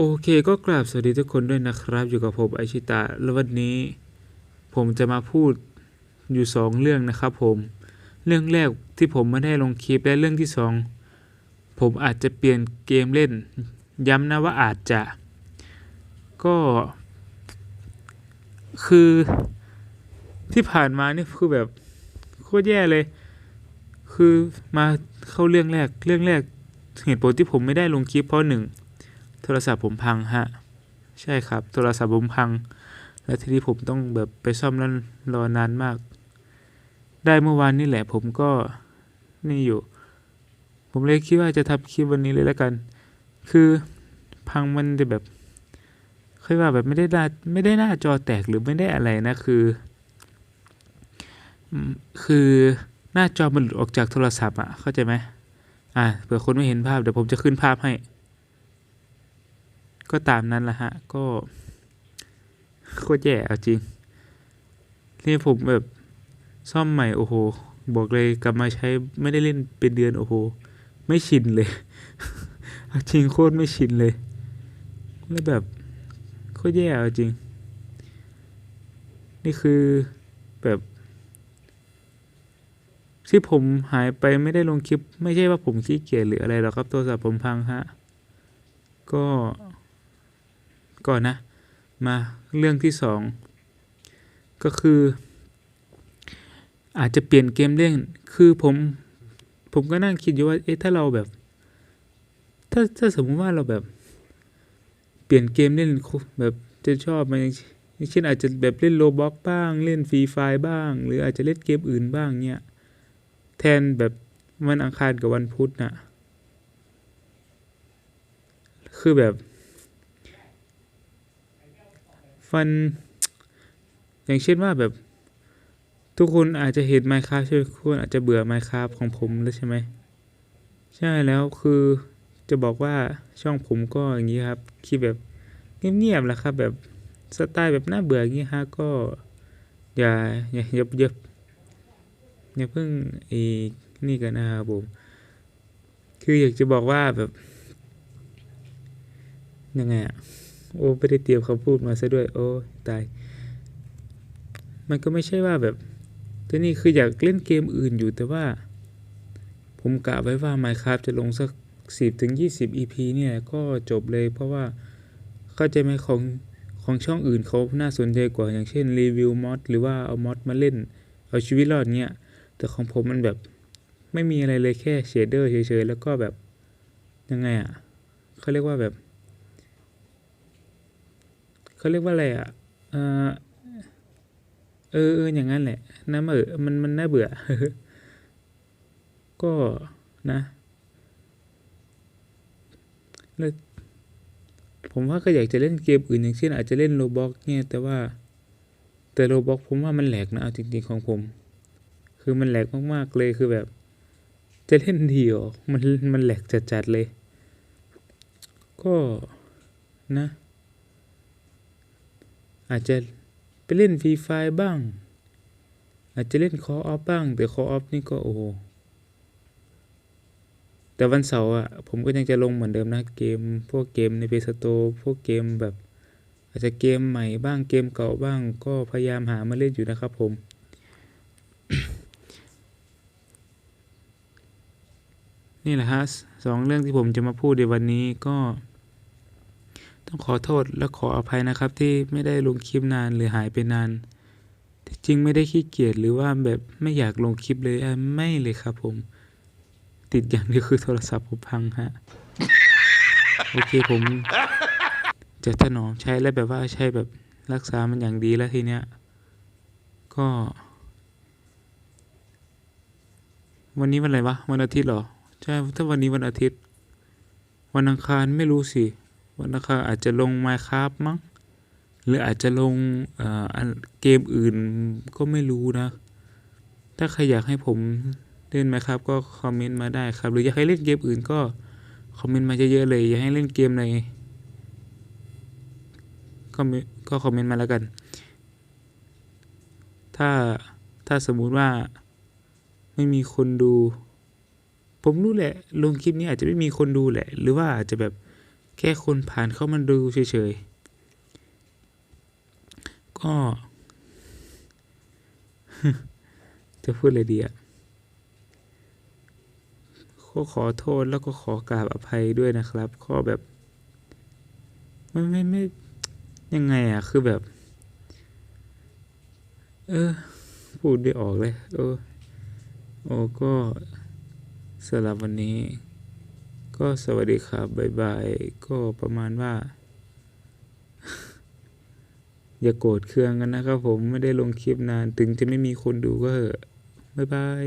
โอเคก็กราบสวัสดีทุกคนด้วยนะครับ อยู่กับผมไอชิตะแล้ววันนี้ ผมจะมาพูดอยู่สองเรื่องนะครับผมเรื่องแรกที่ผมไม่ได้ลงคลิปและเรื่องที่สองผมอาจจะเปลี่ยนเกมเล่น ย้ำนะว่าอาจจะ ก็ คือที่ผ่านมานี่คือแบบโคตรแย่เลย คือมาเข้าเรื่องแรกเรื่องแรกเหตุผลที่ผมไม่ได้ลงคลิปเพราะหนึ่ง โทรศัพท์ผมพังฮะ ใช่ครับ โทรศัพท์ผมพัง แล้วทีนี้ผมต้องแบบไปซ่อมแล้วรอนานมาก ได้เมื่อวานนี่แหละผมก็นี่อยู่ ผมเลยคิดว่าจะทำคลิปวันนี้เลยแล้วกัน คือพังมันจะแบบค่อยว่าแบบไม่ได้หน้าไม่ได้หน้าจอแตกหรือไม่ได้อะไรนะคือ คือหน้าจอมันหลุดออกจากโทรศัพท์อะเข้าใจไหมอ่าเผื่อคนไม่เห็นภาพเดี๋ยวผมจะขึ้นภาพให้ ก็ตามนั้นแหละฮะ ก็โคตรแย่เอาจริง นี่ผมแบบซ่อมใหม่โอ้โห บอกเลยกลับมาใช้ไม่ได้เล่นเป็นเดือนโอ้โห ไม่ชินเลยเอาจริงโคตรไม่ชินเลยแล้วแบบโคตรแย่เอาจริง นี่คือแบบ ที่ผมหายไปไม่ได้ลงคลิป ไม่ใช่ว่าผมขี้เกียจหรืออะไรหรอกครับโทรศัพท์ผมพังฮะ ก็ ก่อนนะ มาเรื่องที่สองก็คือ อาจจะเปลี่ยนเกมเล่น คือผม ผมก็นั่งคิดอยู่ว่า เอ๊ะ ถ้าเราแบบ ถ้าถ้าสมมติว่าเราแบบ เปลี่ยนเกมเล่นแบบจะชอบมันอย่างเช่นอาจจะแบบเล่นโลบ็อกบ้าง เล่นฟรีไฟบ้าง หรืออาจจะเล่นเกมอื่นบ้างเนี่ย แทนแบบวันอังคารกับวันพุธน่ะคือแบบ ฟันอย่างเช่นว่าแบบทุกคนอาจจะเห็น Minecraft ใช่ไหมทุกคนอาจจะเบื่อ Minecraft ของผมแล้วใช่ไหมใช่แล้วคือจะบอกว่าช่องผมก็อย่างนี้ครับคลิปแบบเงียบๆแหละครับ แบบสไตล์แบบน่าเบื่ออย่างนี้ฮะก็อย่าอย่าอย่าอย่าอย่าเพิ่งอีกนี่กันนะครับผมคืออยากจะบอกว่าแบบยังไงอะ โอ้ไม่ได้เตรียมคำพูดมาซะด้วย โอ้ตาย มันก็ไม่ใช่ว่าแบบแต่นี่คืออยากเล่นเกมอื่นอยู่แต่ว่า ผมกะไว้ว่า Minecraft จะลงสัก 10ถึง20 EP เนี่ย ก็จบเลยเพราะว่าเข้าใจไหมของของช่องอื่นเขาน่าสนใจกว่าอย่างเช่นรีวิวมอดหรือว่าเอามอดมาเล่น เอาชีวิตรอดเงี้ยแต่ของผมมันแบบไม่มีอะไรเลยแค่เชดเดอร์เฉยๆแล้วก็แบบยังไงอะเขาเรียกว่าแบบ เขาเรียกว่าอะไรอะเออเอออย่างนั้นแหละน้ำเออมันมันน่าเบื่อ ก็นะแล้วผมว่าก็อยากจะเล่นเกมอื่นอย่างเช่นอาจจะเล่นโรบอกเนี่ยแต่ว่า แต่โรบอกผมว่ามันแหลกนะเอาจริงๆของผม คือมันแหลกมากๆเลยคือแบบ จะเล่นเดีเหรอมันมันแหลกจัดๆเลย ก็นะ อาจจะไปเล่นฟรีไฟบ้าง อาจจะเล่นคอออฟบ้าง แต่คอออฟนี่ก็โอ้โหแต่วันเสาร์อะผมก็ยังจะลงเหมือนเดิมนะเกม พวกเกมในเพสโตพวกเกมแบบ อาจจะเกมใหม่บ้างเกมเก่าบ้าง ก็พยายามหามาเล่นอยู่นะครับผม นี่แหละฮะสองเรื่องที่ผมจะมาพูดในวันนี้ก็ ต้องขอโทษและขออภัยนะครับ ที่ไม่ได้ลงคลิปนานหรือหายไปนานที่จริงไม่ได้ขี้เกียจหรือว่าแบบไม่อยากลงคลิปเลยไม่เลยครับผม ติดอย่างเดียวคือโทรศัพท์ผมพังฮะโอเคผม จะถนอมใช้แล้วแบบว่าใช้แบบรักษามันอย่างดีแล้วทีเนี้ยก็ วันนี้วันอะไรวะวันอาทิตย์เหรอใช่ถ้าวันนี้วันอาทิตย์ วันอังคารไม่รู้สิ วันอังคารอาจจะลง Minecraft มั้งหรืออาจจะลงเกมอื่นก็ไม่รู้นะ ถ้าใครอยากให้ผมเล่น Minecraft ก็คอมเมนต์มาได้ครับ หรืออยากให้เล่นเกมอื่นก็คอมเมนต์มาเยอะๆเลย อยากให้เล่นเกมไหนก็ก็คอมเมนต์มาแล้วกัน ถ้าถ้าสมมุติว่าไม่มีคนดู ผมรู้แหละ ลงคลิปนี้อาจจะไม่มีคนดูแหละ หรือว่าอาจจะแบบ แค่คนผ่านเข้ามาดูเฉยๆ ก็ จะพูดอะไรดีอะขอขอโทษแล้วก็ขอกราบอภัยด้วยนะครับข้อแบบไม่ไม่ไม่ยังไงอะคือแบบ เออ พูดได้ออกเลย เออ โอ้ก็สำหรับวันนี้ ก็สวัสดีครับบ๊ายบายก็ประมาณว่า อย่าโกรธเคืองกันนะครับผมไม่ได้ลงคลิปนานถึงจะไม่มีคนดูก็เหอะบ๊ายบาย